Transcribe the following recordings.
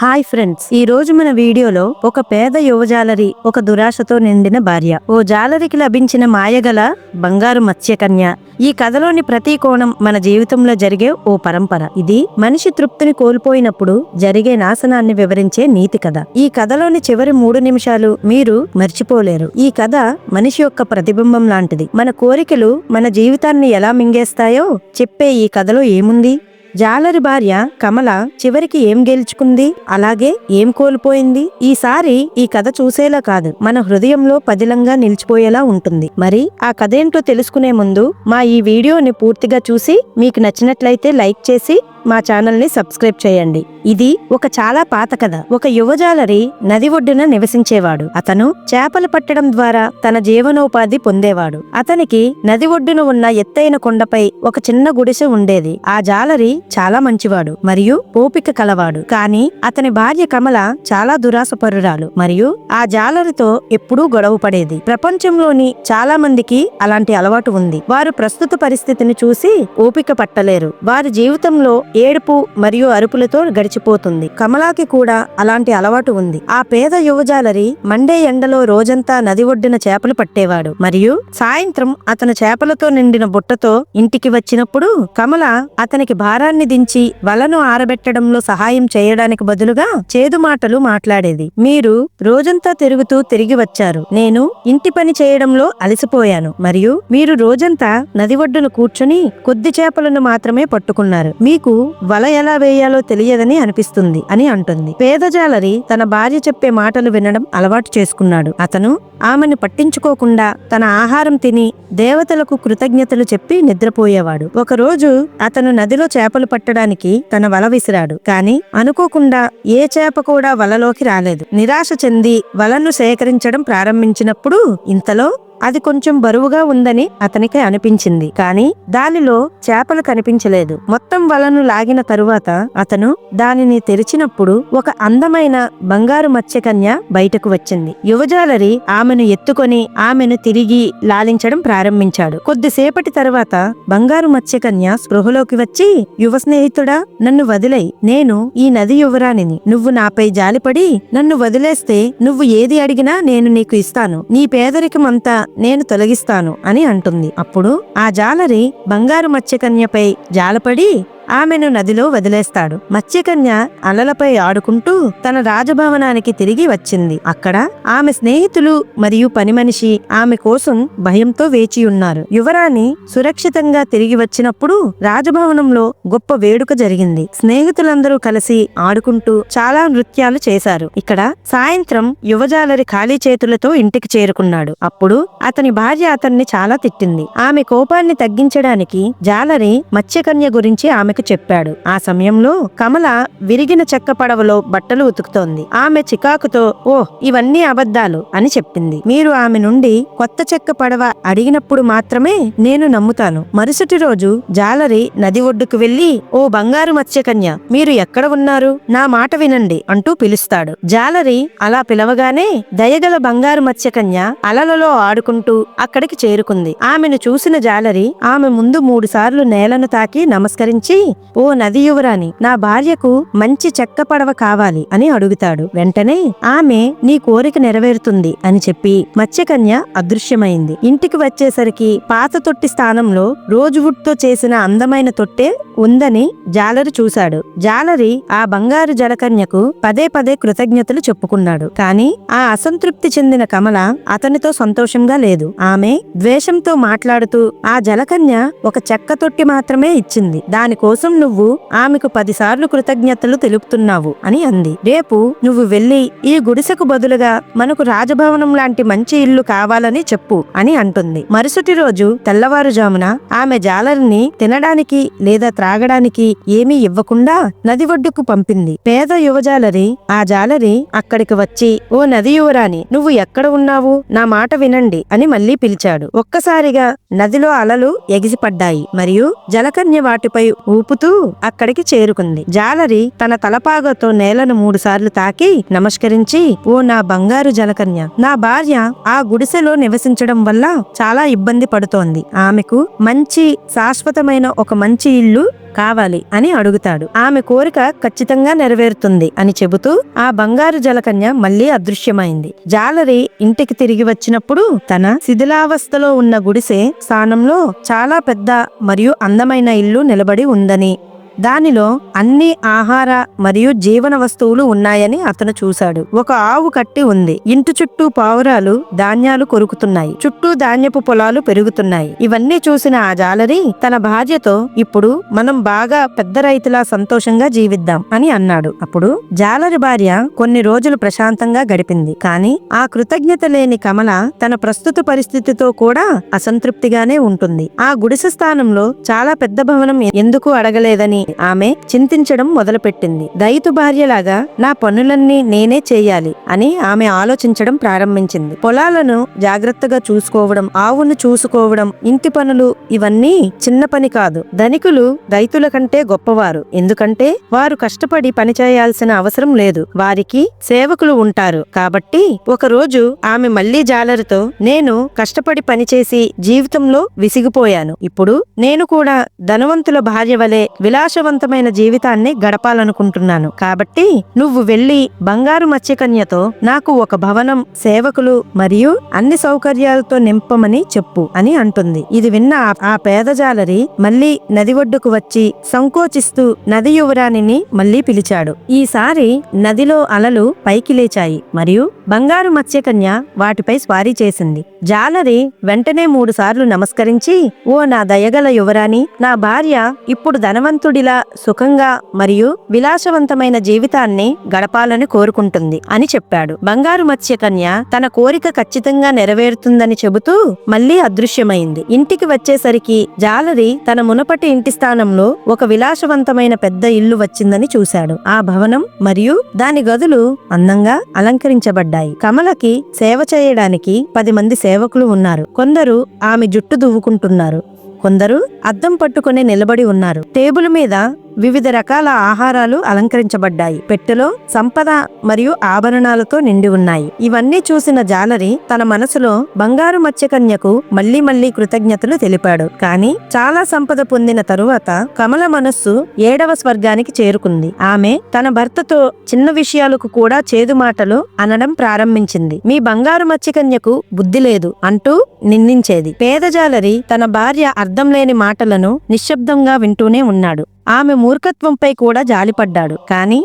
Hi friends ఈ రోజు మన వీడియోలో ఒక పేద యువజాలరి ఒక దురాశతో నిండిన భార్య. ఓ జాలరికి లభించిన మాయగల బంగారు మత్స్యకన్య. ఈ కథలోని ప్రతి కోణం మన జీవితంలో జరిగే ఓ పరంపర. ఇది మనిషి తృప్తిని కోల్పోయినప్పుడు జరిగే నాశనాన్ని వివరించే నీతి కథ. ఈ కథలోని చివరి మూడు నిమిషాలు మీరు మర్చిపోలేరు. ఈ కథ మనిషి యొక్క ప్రతిబింబం లాంటిది. మన కోరికలు మన జీవితాన్ని ఎలా మింగేస్తాయో చెప్పే ఈ కథలో ఏముంది? జాలరి భార్య కమల చివరికి ఏం గెలుచుకుంది? అలాగే ఏం కోల్పోయింది? ఈసారి ఈ కథ చూసేలా కాదు. మన హృదయంలో పదిలంగా నిలిచిపోయేలా ఉంటుంది. మరి ఆ కథ ఏంటో తెలుసుకునే ముందు మా ఈ వీడియోని పూర్తిగా చూసి మీకు నచ్చినట్లయితే లైక్ చేసి మా ఛానల్ని సబ్స్క్రైబ్ చేయండి. ఇది ఒక చాలా పాత కథ. ఒక యువజాలరి నది ఒడ్డున నివసించేవాడు. అతను చేపలు పట్టడం ద్వారా తన జీవనోపాధి పొందేవాడు. అతనికి నది ఒడ్డున ఉన్న ఎత్తైన కొండపై ఒక చిన్న గుడిసె ఉండేది. ఆ జాలరి చాలా మంచివాడు మరియు ఓపిక కలవాడు. కానీ అతని భార్య కమల చాలా దురాసపరురాలు మరియు ఆ జాలరితో ఎప్పుడూ గొడవ పడేది. ప్రపంచంలోని చాలా మందికి అలాంటి అలవాటు ఉంది. వారు ప్రస్తుత పరిస్థితిని చూసి ఓపిక పట్టలేరు. వారి జీవితంలో ఏడుపు మరియు అరుపులతో గడిచిపోతుంది. కమలాకి కూడా అలాంటి అలవాటు ఉంది. ఆ పేద యువజాలరి మండే ఎండలో రోజంతా నది ఒడ్డిన చేపలు పట్టేవాడు. మరియు సాయంత్రం అతను చేపలతో నిండిన బుట్టతో ఇంటికి వచ్చినప్పుడు కమల అతనికి భారాన్ని దించి వలను ఆరబెట్టడంలో సహాయం చేయడానికి బదులుగా చేదు మాటలు మాట్లాడేది. మీరు రోజంతా తిరుగుతూ తిరిగి వచ్చారు. నేను ఇంటి పని చేయడంలో అలసిపోయాను. మరియు మీరు రోజంతా నది ఒడ్డున కూర్చుని కొద్ది చేపలను మాత్రమే పట్టుకున్నారు. మీకు వల ఎలా వేయాలో తెలియదని అనిపిస్తుంది అని అంటుంది. పేదజాలరి తన భార్య చెప్పే మాటలు వినడం అలవాటు చేసుకున్నాడు. అతను ఆమెను పట్టించుకోకుండా తన ఆహారం తిని దేవతలకు కృతజ్ఞతలు చెప్పి నిద్రపోయేవాడు. ఒకరోజు అతను నదిలో చేపలు పట్టడానికి తన వల విసిరాడు. కాని అనుకోకుండా ఏ చేప కూడా వలలోకి రాలేదు. నిరాశ చెంది వలను సేకరించడం ప్రారంభించినప్పుడు ఇంతలో అది కొంచెం బరువుగా ఉందని అతనికి అనిపించింది. కాని దానిలో చేపలు కనిపించలేదు. మొత్తం వలను లాగిన తరువాత అతను దానిని తెరిచినప్పుడు ఒక అందమైన బంగారు మత్స్యకన్య బయటకు వచ్చింది. యువజాలరి ఆమెను ఎత్తుకొని ఆమెను తిరిగి లాలించడం ప్రారంభించాడు. కొద్దిసేపటి తరువాత బంగారు మత్స్యకన్య స్పృహలోకి వచ్చి యువ స్నేహితుడా నన్ను వదిలై నేను ఈ నది యువరాణిని. నువ్వు నాపై జాలిపడి నన్ను వదిలేస్తే నువ్వు ఏది అడిగినా నేను నీకు ఇస్తాను. నీ పేదరికం అంతా నేను తొలగిస్తాను అని అంటుంది. అప్పుడు ఆ జాలరి బంగారు మత్స్యకన్యపై జాలపడి ఆమెను నదిలో వదిలేస్తాడు. మత్స్యకన్య అలలపై ఆడుకుంటూ తన రాజభవనానికి తిరిగి వచ్చింది. అక్కడ ఆమె స్నేహితులు మరియు పని మనిషి ఆమె కోసం భయంతో వేచి ఉన్నారు. యువరాణి సురక్షితంగా తిరిగి వచ్చినప్పుడు రాజభవనంలో గొప్ప వేడుక జరిగింది. స్నేహితులందరూ కలిసి ఆడుకుంటూ చాలా నృత్యాలు చేశారు. ఇక్కడ సాయంత్రం యువజాలరి ఖాళీ చేతులతో ఇంటికి చేరుకున్నాడు. అప్పుడు అతని భార్య అతన్ని చాలా తిట్టింది. ఆమె కోపాన్ని తగ్గించడానికి జాలరి మత్స్యకన్య గురించి ఆమెకు చెప్పాడు. ఆ సమయంలో కమల విరిగిన చెక్క పడవలో బట్టలు ఉతుకుతోంది. ఆమె చికాకుతో ఓ ఇవన్నీ అబద్ధాలు అని చెప్పింది. మీరు ఆమె నుండి కొత్త చెక్క పడవ అడిగినప్పుడు మాత్రమే నేను నమ్ముతాను. మరుసటి రోజు జాలరి నది ఒడ్డుకు వెళ్ళి ఓ బంగారు మత్స్యకన్య మీరు ఎక్కడ ఉన్నారు? నా మాట వినండి అంటూ పిలుస్తాడు. జాలరి అలా పిలవగానే దయగల బంగారు మత్స్యకన్య అలలలో ఆడుకుంటూ అక్కడికి చేరుకుంది. ఆమెను చూసిన జాలరి ఆమె ముందు మూడుసార్లు నేలను తాకి నమస్కరించి ఓ నది యువరాణి నా భార్యకు మంచి చెక్క పడవ కావాలి అని అడుగుతాడు. వెంటనే ఆమె నీ కోరిక నెరవేరుతుంది అని చెప్పి మత్స్యకన్య అదృశ్యమైంది. ఇంటికి వచ్చేసరికి పాత తొట్టి స్థానంలో రోజువుడ్తో చేసిన అందమైన తొట్టే ఉందని జాలరి చూశాడు. జాలరి ఆ బంగారు జలకన్యకు పదే పదే కృతజ్ఞతలు చెప్పుకున్నాడు. కాని ఆ అసంతృప్తి చెందిన కమల అతనితో సంతోషంగా లేదు. ఆమె ద్వేషంతో మాట్లాడుతూ ఆ జలకన్య ఒక చెక్క తొట్టి మాత్రమే ఇచ్చింది. దానికోసం నువ్వు ఆమెకు పదిసార్లు కృతజ్ఞతలు తెలుపుతున్నావు అని అంది. రేపు నువ్వు వెళ్ళి ఈ గుడిసెకు బదులుగా మనకు రాజభవనం లాంటి మంచి ఇల్లు కావాలని చెప్పు అని అంటుంది. మరుసటి రోజు తెల్లవారుజామున ఆమె జాలరిని తినడానికి లేదా త్రాగడానికి ఏమీ ఇవ్వకుండా నది ఒడ్డుకు పంపింది. పేద యువజాలరి ఆ జాలరి అక్కడికి వచ్చి ఓ నది యువరాణి నువ్వు ఎక్కడ ఉన్నావు? నా మాట వినండి అని మళ్ళీ పిలిచాడు. ఒక్కసారిగా నదిలో అలలు ఎగిసిపడ్డాయి. మరియు జలకన్య వాటిపై ఊపుతూ అక్కడికి చేరుకుంది. జాలరి తన తలపాగతో నేలను మూడు సార్లు తాకి నమస్కరించి ఓ నా బంగారు జలకన్య నా భార్య ఆ గుడిసెలో నివసించడం వల్ల చాలా ఇబ్బంది పడుతోంది. ఆమెకు మంచి శాశ్వతమైన ఒక మంచి ఇల్లు కావాలి అని అడుగుతాడు. ఆమె కోరిక ఖచ్చితంగా నెరవేరుతుంది అని చెబుతూ ఆ బంగారు జలకన్య మళ్ళీ అదృశ్యమైంది. జాలరి ఇంటికి తిరిగి వచ్చినప్పుడు తన శిథిలావస్థలో ఉన్న గుడిసె స్థానంలో చాలా పెద్ద మరియు అందమైన ఇల్లు నిలబడి ఉంది. ఉందని దానిలో అన్ని ఆహార మరియు జీవన వస్తువులు ఉన్నాయని అతను చూశాడు. ఒక ఆవు కట్టి ఉంది. ఇంటి చుట్టూ పావురాలు ధాన్యాలు కొరుకుతున్నాయి. చుట్టూ ధాన్యపు పొలాలు పెరుగుతున్నాయి. ఇవన్నీ చూసిన ఆ జాలరి తన భార్యతో ఇప్పుడు మనం బాగా పెద్ద రైతులా సంతోషంగా జీవిద్దాం అని అన్నాడు. అప్పుడు జాలరి భార్య కొన్ని రోజులు ప్రశాంతంగా గడిపింది. కానీ ఆ కృతజ్ఞత లేని కమల తన ప్రస్తుత పరిస్థితితో కూడా అసంతృప్తిగానే ఉంటుంది. ఆ గుడిసె స్థానంలో చాలా పెద్ద భవనం ఎందుకు అడగలేదని ఆమె చింతించడం మొదలుపెట్టింది. దయితు భార్యలాగా నా పనులన్నీ నేనే చేయాలి అని ఆమె ఆలోచించడం ప్రారంభించింది. పొలాలను జాగ్రత్తగా చూసుకోవడం ఆవును చూసుకోవడం ఇంటి పనులు ఇవన్నీ చిన్న పని కాదు. ధనికులు రైతుల కంటే గొప్పవారు. ఎందుకంటే వారు కష్టపడి పని చేయాల్సిన అవసరం లేదు. వారికి సేవకులు ఉంటారు. కాబట్టి ఒకరోజు ఆమె మళ్ళీ జాలరితో నేను కష్టపడి పనిచేసి జీవితంలో విసిగిపోయాను. ఇప్పుడు నేను కూడా ధనవంతుల భార్య వలె ప్రకాశవంతమైన జీవితాన్ని గడపాలనుకుంటున్నాను. కాబట్టి నువ్వు వెళ్ళి బంగారు మత్స్యకన్యతో నాకు ఒక భవనం సేవకులు మరియు అన్ని సౌకర్యాలతో నింపమని చెప్పు అని అంటుంది. ఇది విన్న ఆ- పేదజాలరి పేద జాలరి మళ్ళీ నది ఒడ్డుకు వచ్చి సంకోచిస్తూ నది యువరాణిని మళ్ళీ పిలిచాడు. ఈసారి నదిలో అలలు పైకి లేచాయి మరియు బంగారు మత్స్యకన్య వాటిపై స్వారీ చేసింది. జాలరి వెంటనే మూడు సార్లు నమస్కరించి ఓ నా దయగల యువరాణి నా భార్య ఇప్పుడు ధనవంతుడి ధనవంతుడిలా సుఖంగా మరియు విలాసవంతమైన జీవితాన్ని గడపాలని కోరుకుంటుంది అని చెప్పాడు. బంగారు మత్స్యకన్య తన కోరిక ఖచ్చితంగా నెరవేరుతుందని చెబుతూ మళ్ళీ అదృశ్యమైంది. ఇంటికి వచ్చేసరికి జాలరి తన మునపటి ఇంటి స్థానంలో ఒక విలాసవంతమైన పెద్ద ఇల్లు వచ్చిందని చూశాడు. ఆ భవనం మరియు దాని గదులు అందంగా అలంకరించబడ్డాయి. కమలకి సేవ చేయడానికి పది మంది సేవకులు ఉన్నారు. కొందరు ఆమె జుట్టు దువ్వుకుంటున్నారు. కొందరు అద్దం పట్టుకుని నిలబడి ఉన్నారు. టేబుల్ మీద వివిధ రకాల ఆహారాలు అలంకరించబడ్డాయి. పెట్టెలో సంపద మరియు ఆభరణాలతో నిండి ఉన్నాయి. ఇవన్నీ చూసిన జాలరి తన మనసులో బంగారు మత్స్యకన్యకు మళ్ళీ మళ్ళీ కృతజ్ఞతలు తెలిపాడు. కానీ చాలా సంపద పొందిన తరువాత కమల మనస్సు ఏడవ స్వర్గానికి చేరుకుంది. ఆమె తన భర్తతో చిన్న విషయాలకు కూడా చేదు మాటలు అనడం ప్రారంభించింది. మీ బంగారు మత్స్యకన్యకు బుద్ధి లేదు అంటూ నిందించేది. పేదజాలరి తన భార్య అర్థం లేని మాటలను నిశ్శబ్దంగా వింటూనే ఉన్నాడు. ఆమె మూర్ఖత్వంపై కూడా జాలిపడ్డాడు. కానీ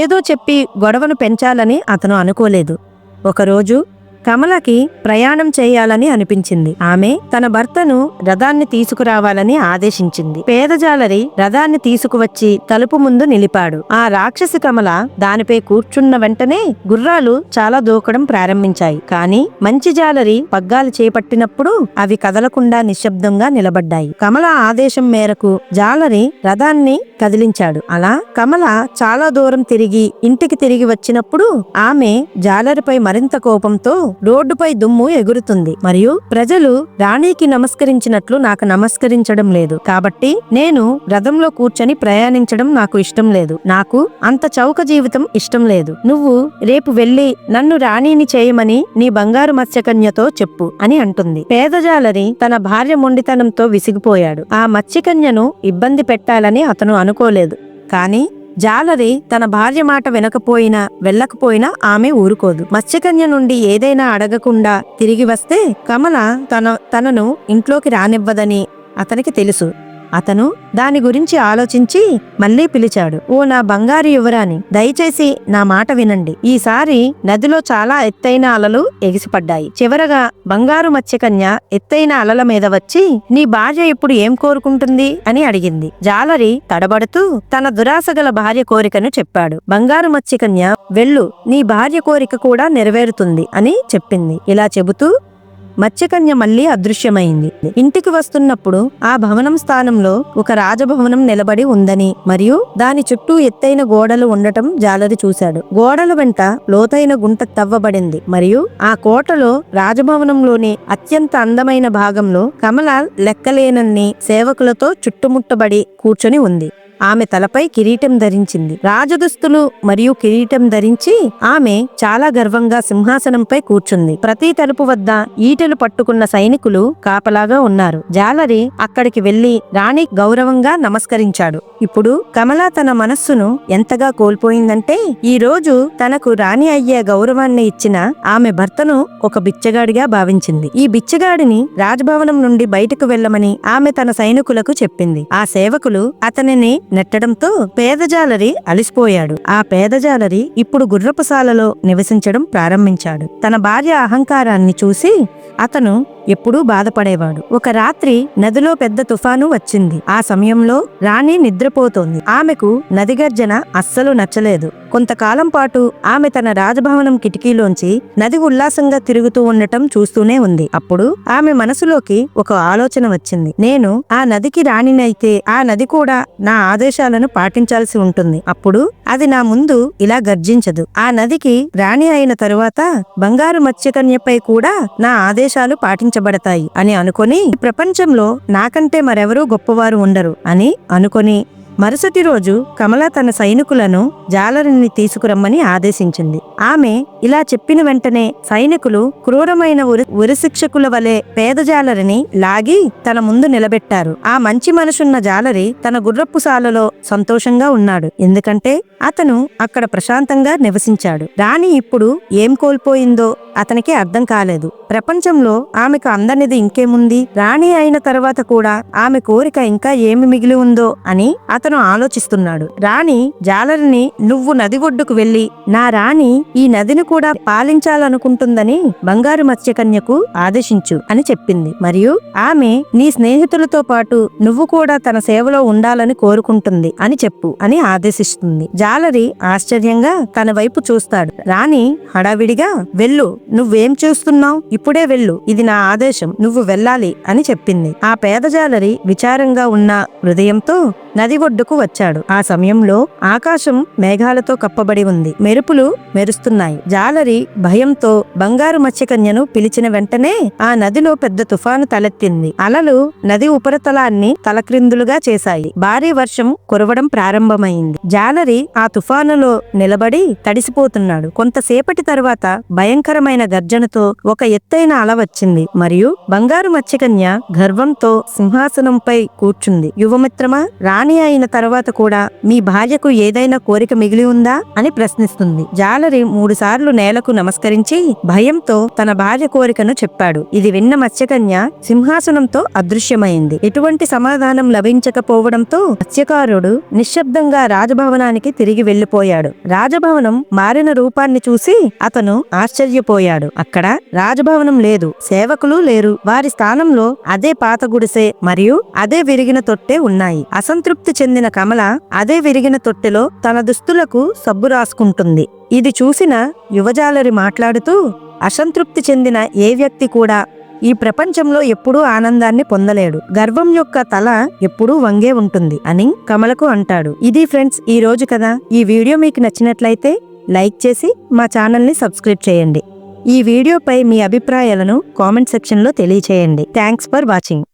ఏదో చెప్పి గొడవను పెంచాలని అతను అనుకోలేదు. ఒకరోజు కమలకి ప్రయాణం చేయాలని అనిపించింది. ఆమె తన భర్తను రథాన్ని తీసుకురావాలని ఆదేశించింది. పేదజాలరి రథాన్ని తీసుకువచ్చి తలుపు ముందు నిలిపాడు. ఆ రాక్షసి కమల దానిపై కూర్చున్న వెంటనే గుర్రాలు చాలా దూకడం ప్రారంభించాయి. కానీ మంచి జాలరి పగ్గాలు చేపట్టినప్పుడు అవి కదలకుండా నిశ్శబ్దంగా నిలబడ్డాయి. కమల ఆదేశం మేరకు జాలరి రథాన్ని కదిలించాడు. అలా కమల చాలా దూరం తిరిగి ఇంటికి తిరిగి వచ్చినప్పుడు ఆమె జాలరిపై మరింత కోపంతో రోడ్డుపై దుమ్ము ఎగురుతుంది. మరియు ప్రజలు రాణికి నమస్కరించినట్లు నాకు నమస్కరించడం లేదు. కాబట్టి నేను రథంలో కూర్చొని ప్రయాణించడం నాకు ఇష్టం లేదు. నాకు అంత చౌక జీవితం ఇష్టం లేదు. నువ్వు రేపు వెళ్ళి నన్ను రాణిని చేయమని నీ బంగారు మత్స్యకన్యతో చెప్పు అని అంటుంది. పేదజాలని తన భార్య మొండితనంతో విసిగిపోయాడు. ఆ మత్స్యకన్యను ఇబ్బంది పెట్టాలని అతను అనుకోలేదు. కానీ జాలరి తన భార్య మాట వినకపోయినా వెళ్ళకపోయినా ఆమె ఊరుకోదు. మత్స్యకన్య నుండి ఏదైనా అడగకుండా తిరిగి వస్తే కమల తన తనను ఇంట్లోకి రానివ్వదని అతనికి తెలుసు. అతను దాని గురించి ఆలోచించి మళ్ళీ పిలిచాడు ఓ నా బంగారు యువరాని దయచేసి నా మాట వినండి. ఈసారి నదిలో చాలా ఎత్తైన అలలు ఎగిసిపడ్డాయి. చివరగా బంగారు మత్స్యకన్య ఎత్తైన అలల మీద వచ్చి నీ భార్య ఇప్పుడు ఏం కోరుకుంటుంది? అని అడిగింది. జాలరి తడబడుతూ తన దురాశ గల భార్య కోరికను చెప్పాడు. బంగారు మత్స్యకన్య వెళ్ళు. నీ భార్య కోరిక కూడా నెరవేరుతుంది అని చెప్పింది. ఇలా చెబుతూ మత్స్యకన్య మళ్ళీ అదృశ్యమైంది. ఇంటికి వస్తున్నప్పుడు ఆ భవనం స్థానంలో ఒక రాజభవనం నిలబడి ఉందని మరియు దాని చుట్టూ ఎత్తైన గోడలు ఉండటం జాలరి చూశాడు. గోడల వెంట లోతైన గుంట తవ్వబడింది మరియు ఆ కోటలో రాజభవనంలోని అత్యంత అందమైన భాగంలో కమల లెక్కలేనన్ని సేవకులతో చుట్టుముట్టబడి కూర్చొని ఉంది. ఆమె తలపై కిరీటం ధరించింది. రాజదుస్తులు మరియు కిరీటం ధరించి ఆమె చాలా గర్వంగా సింహాసనంపై కూర్చుంది. ప్రతి తలుపు వద్ద ఈటలు పట్టుకున్న సైనికులు కాపలాగా ఉన్నారు. జాలరి అక్కడికి వెళ్ళి రాణి గౌరవంగా నమస్కరించాడు. ఇప్పుడు కమల తన మనస్సును ఎంతగా కోల్పోయిందంటే ఈ రోజు తనకు రాణి అయ్యే గౌరవాన్ని ఇచ్చిన ఆమె భర్తను ఒక బిచ్చగాడిగా భావించింది. ఈ బిచ్చగాడిని రాజభవనం నుండి బయటకు వెళ్ళమని ఆమె తన సైనికులకు చెప్పింది. ఆ సేవకులు అతనిని నెట్టడంతో పేదజాలరి అలిసిపోయాడు. ఆ పేదజాలరి ఇప్పుడు గుర్రపుసాలలో నివసించడం ప్రారంభించాడు. తన భార్య అహంకారాన్ని చూసి అతను ఎప్పుడూ బాధపడేవాడు. ఒక రాత్రి నదిలో పెద్ద తుఫాను వచ్చింది. ఆ సమయంలో రాణి నిద్రపోతోంది. ఆమెకు నది గర్జన అస్సలు నచ్చలేదు. కొంతకాలం పాటు ఆమె తన రాజభవనం కిటికీలోంచి నది ఉల్లాసంగా తిరుగుతూ ఉండటం చూస్తూనే ఉంది. అప్పుడు ఆమె మనసులోకి ఒక ఆలోచన వచ్చింది. నేను ఆ నదికి రాణినైతే ఆ నది కూడా నా ఆదేశాలను పాటించాల్సి ఉంటుంది. అప్పుడు అది నా ముందు ఇలా గర్జించదు. ఆ నదికి రాణి అయిన తరువాత బంగారు మత్స్యకన్యపై కూడా నా ఆదేశాలు పాటించబడతాయి అని అనుకొని ప్రపంచంలో నాకంటే మరెవరూ గొప్పవారు ఉండరు అని అనుకొని మరుసటి రోజు కమల తన సైనికులను జాలరిని తీసుకురమ్మని ఆదేశించింది. ఆమె ఇలా చెప్పిన వెంటనే సైనికులు క్రూరమైన ఉరి ఉరిశిక్షకుల వలె పేద జాలరిని లాగి తన ముందు నిలబెట్టారు. ఆ మంచి మనసున్న జాలరి తన గుర్రపు సాలలో సంతోషంగా ఉన్నాడు. ఎందుకంటే అతను అక్కడ ప్రశాంతంగా నివసించాడు. రాణి ఇప్పుడు ఏం కోల్పోయిందో అతనికి అర్థం కాలేదు. ప్రపంచంలో ఆమెకు అందనిది ఇంకేముంది? రాణి అయిన తర్వాత కూడా ఆమె కోరిక ఇంకా ఏమి మిగిలి ఉందో అని అతను ఆలోచిస్తున్నాడు. రాణి జాలరిని నువ్వు నది ఒడ్డుకు వెళ్ళి నా రాణి ఈ నదిని కూడా పాలించాలనుకుంటుందని బంగారు మత్స్యకన్యకు ఆదేశించు అని చెప్పింది. మరియు ఆమె నీ స్నేహితులతో పాటు నువ్వు కూడా తన సేవలో ఉండాలని కోరుకుంటుంది అని చెప్పు అని ఆదేశిస్తుంది. జాలరి ఆశ్చర్యంగా తన వైపు చూస్తాడు. రాణి హడావిడిగా వెళ్ళు నువ్వేం చూస్తున్నావు? ఇప్పుడే వెళ్ళు ఇది నా ఆదేశం నువ్వు వెళ్ళాలి అని చెప్పింది. ఆ పేద జాలరి విచారంగా ఉన్న హృదయంతో నది ఒడ్డుకు వచ్చాడు. ఆ సమయంలో ఆకాశం మేఘాలతో కప్పబడి ఉంది. మెరుపులు మెరుస్తున్నాయి. జాలరి భయంతో బంగారు మత్స్యకన్యను పిలిచిన వెంటనే ఆ నదిలో పెద్ద తుఫాను తలెత్తింది. అలలు నది ఉపరితలాన్ని తలక్రిందులుగా చేశాయి. భారీ వర్షం కురవడం ప్రారంభమైంది. జాలరి ఆ తుఫానులో నిలబడి తడిసిపోతున్నాడు. కొంతసేపటి తరువాత భయంకరమైన గర్జనతో ఒక ఎత్తైన అల వచ్చింది. మరియు బంగారు మత్స్యకన్య గర్వంతో సింహాసనంపై కూర్చుంది. యువమిత్రమా రాణి అయిన తర్వాత కూడా మీ భార్యకు ఏదైనా కోరిక మిగిలి ఉందా అని ప్రశ్నిస్తుంది. జాలరి మూడు సార్లు నేలకు నమస్కరించి భయంతో తన భార్య కోరికను చెప్పాడు. ఇది విన్న మత్స్యకన్య సింహాసనంతో అదృశ్యమైంది. ఎటువంటి సమాధానం లభించకపోవడంతో మత్స్యకారుడు నిశ్శబ్దంగా రాజభవనానికి తిరిగి వెళ్ళిపోయాడు రాజభవనం మారిన రూపాన్ని చూసి అతను ఆశ్చర్యపోయాడు. అక్కడ రాజభవనం లేదు. సేవకులు లేరు. వారి స్థానంలో అదే పాత గుడిసె మరియు అదే విరిగిన తొట్టే ఉన్నాయి. అసంతృప్తి చెందిన కమల అదే విరిగిన తొట్టెలో తన దుస్తులకు సబ్బు రాసుకుంటుంది. ఇది చూసిన యువజాలరి మాట్లాడుతూ అసంతృప్తి చెందిన ఏ వ్యక్తి కూడా ఈ ప్రపంచంలో ఎప్పుడూ ఆనందాన్ని పొందలేడు. గర్వం యొక్క తల ఎప్పుడూ వంగే ఉంటుంది అని కమలకు అంటాడు. ఇది ఫ్రెండ్స్ ఈ రోజు కదా. ఈ వీడియో మీకు నచ్చినట్లయితే లైక్ చేసి మా ఛానల్ని సబ్స్క్రైబ్ చేయండి. ఈ వీడియోపై మీ అభిప్రాయాలను కామెంట్ సెక్షన్లో తెలియచేయండి. Thanks for watching.